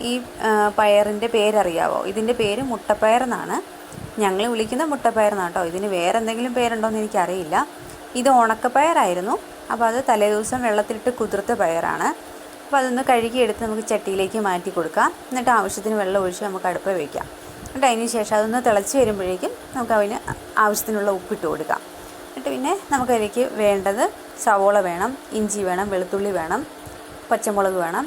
ഈ പയറിന്റെ പേരറിയാവോ? ഇതിന്റെ പേര് മുട്ടപ്പയർ എന്നാണ്. ഞങ്ങൾ വിളിക്കുന്ന മുട്ടപ്പയർ എന്നാണ് കേട്ടോ. ഇതിന് വേറെ എന്തെങ്കിലും പേരുണ്ടോ എന്ന് എനിക്കറിയില്ല. ഇത് ഉണക്കപ്പയറായിരുന്നു. അപ്പോൾ അത് തലേദിവസം വെള്ളത്തിലിട്ട് കുതിർത്ത പയറാണ്. അപ്പോൾ അതൊന്ന് കഴുകിയെടുത്ത് നമുക്ക് ചട്ടിയിലേക്ക് മാറ്റി കൊടുക്കാം. എന്നിട്ട് ആവശ്യത്തിന് വെള്ളം ഒഴിച്ച് നമുക്ക് അടുപ്പ് വയ്ക്കാം എന്നിട്ട് അതിന് ശേഷം അതൊന്ന് തിളച്ച് വരുമ്പോഴേക്കും നമുക്ക് അതിന് ആവശ്യത്തിനുള്ള ഉപ്പിട്ട് കൊടുക്കാം. എന്നിട്ട് പിന്നെ നമുക്കതിലേക്ക് വേണ്ടത് സവോള വേണം ഇഞ്ചി വേണം വെളുത്തുള്ളി വേണം പച്ചമുളക് വേണം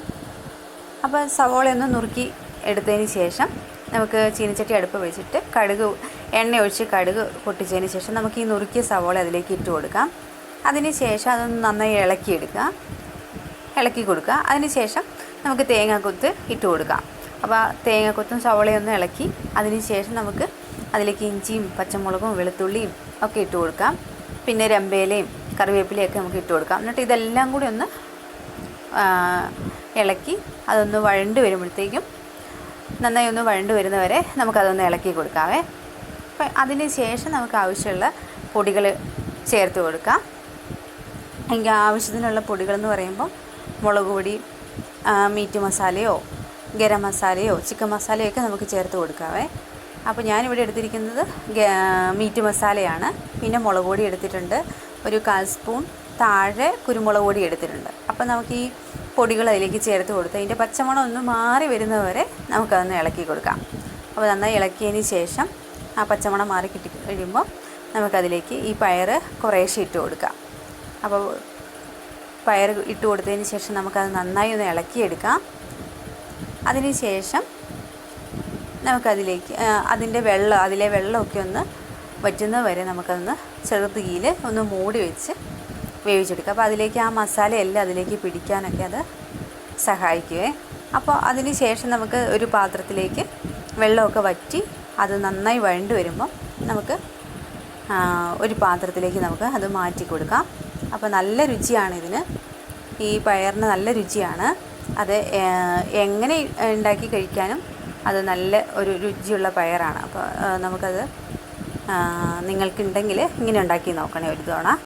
അപ്പോൾ സവോളയൊന്ന് നുറുക്കി എടുത്തതിന് ശേഷം നമുക്ക് ചീനിച്ചട്ടി അടുപ്പ് വെച്ചിട്ട് കടുക് എണ്ണ ഒഴിച്ച് കടുക് പൊട്ടിച്ചതിന് ശേഷം നമുക്ക് ഈ നുറുക്കിയ സവോള അതിലേക്ക് ഇട്ട് കൊടുക്കാം. അതിന് ശേഷം അതൊന്ന് നന്നായി ഇളക്കിയെടുക്കുക ഇളക്കി കൊടുക്കുക. അതിന് ശേഷം നമുക്ക് തേങ്ങാക്കൊത്ത് ഇട്ട് കൊടുക്കാം. അപ്പോൾ തേങ്ങാക്കൊത്തും സവോളയൊന്നും ഇളക്കി അതിന് ശേഷം നമുക്ക് അതിലേക്ക് ഇഞ്ചിയും പച്ചമുളകും വെളുത്തുള്ളിയും ഒക്കെ ഇട്ട് കൊടുക്കാം. പിന്നെ രമ്പേലയും കറിവേപ്പിലയൊക്കെ നമുക്ക് ഇട്ട് കൊടുക്കാം. എന്നിട്ട് ഇതെല്ലാം കൂടി ഒന്ന് ഇളക്കി അതൊന്ന് വഴണ്ട് വരുമ്പോഴത്തേക്കും നന്നായി ഒന്ന് വഴണ്ട് വരുന്നവരെ നമുക്കതൊന്ന് ഇളക്കി കൊടുക്കാവേ. അപ്പം അതിന് ശേഷം നമുക്ക് ആവശ്യമുള്ള പൊടികൾ ചേർത്ത് കൊടുക്കാം. എനിക്ക് ആവശ്യത്തിനുള്ള പൊടികളെന്ന് പറയുമ്പോൾ മുളക് പൊടി മീറ്റ് മസാലയോ ഗരം മസാലയോ ചിക്കൻ മസാലയോ ഒക്കെ നമുക്ക് ചേർത്ത് കൊടുക്കാവേ. അപ്പോൾ ഞാനിവിടെ എടുത്തിരിക്കുന്നത് മീറ്റ് മസാലയാണ്. പിന്നെ മുളക് പൊടി എടുത്തിട്ടുണ്ട്. ഒരു കാൽ സ്പൂൺ താഴെ കുരുമുളക് പൊടി എടുത്തിട്ടുണ്ട്. അപ്പോൾ നമുക്ക് ഈ പൊടികൾ അതിലേക്ക് ചേർത്ത് കൊടുത്ത് അതിന്റെ പച്ചമണം ഒന്ന് മാറി വരുന്നവരെ നമുക്കതൊന്ന് ഇളക്കി കൊടുക്കാം. അപ്പോൾ നന്നായി ഇളക്കിയതിന് ശേഷം ആ പച്ചമണം മാറി കിട്ടി കഴിയുമ്പോൾ നമുക്കതിലേക്ക് ഈ പയർ കുറേശ്ശെ ഇട്ട് കൊടുക്കാം. അപ്പോൾ പയർ ഇട്ട് കൊടുത്തതിന് ശേഷം നമുക്കത് നന്നായി ഒന്ന് ഇളക്കിയെടുക്കാം. അതിന് ശേഷം നമുക്കതിലേക്ക് അതിന്റെ വെള്ളം അതിലെ വെള്ളമൊക്കെ ഒന്ന് വറ്റുന്നത് വരെ നമുക്കതൊന്ന് ചെറുതീയിൽ ഒന്ന് മൂടി വെച്ച് വേവിച്ചെടുക്കുക. അപ്പോൾ അതിലേക്ക് ആ മസാല എല്ലാം അതിലേക്ക് പിടിക്കാനൊക്കെ അത് സഹായിക്കുവേ. അപ്പോൾ അതിന് ശേഷം നമുക്ക് ഒരു പാത്രത്തിലേക്ക് വെള്ളമൊക്കെ വറ്റി അത് നന്നായി വഴണ്ട് വരുമ്പോൾ നമുക്ക് ഒരു പാത്രത്തിലേക്ക് നമുക്ക് അത് മാറ്റി കൊടുക്കാം. അപ്പോൾ നല്ല രുചിയാണ് ഇതിന്. ഈ പയറിന് നല്ല രുചിയാണ്. അത് എങ്ങനെ ഉണ്ടാക്കി കഴിക്കാനും അത് നല്ല ഒരു രുചിയുള്ള പയറാണ്. അപ്പോൾ നമുക്കത് നിങ്ങൾക്കുണ്ടെങ്കിൽ ഇങ്ങനെ ഉണ്ടാക്കി നോക്കണേ ഒരു തവണ.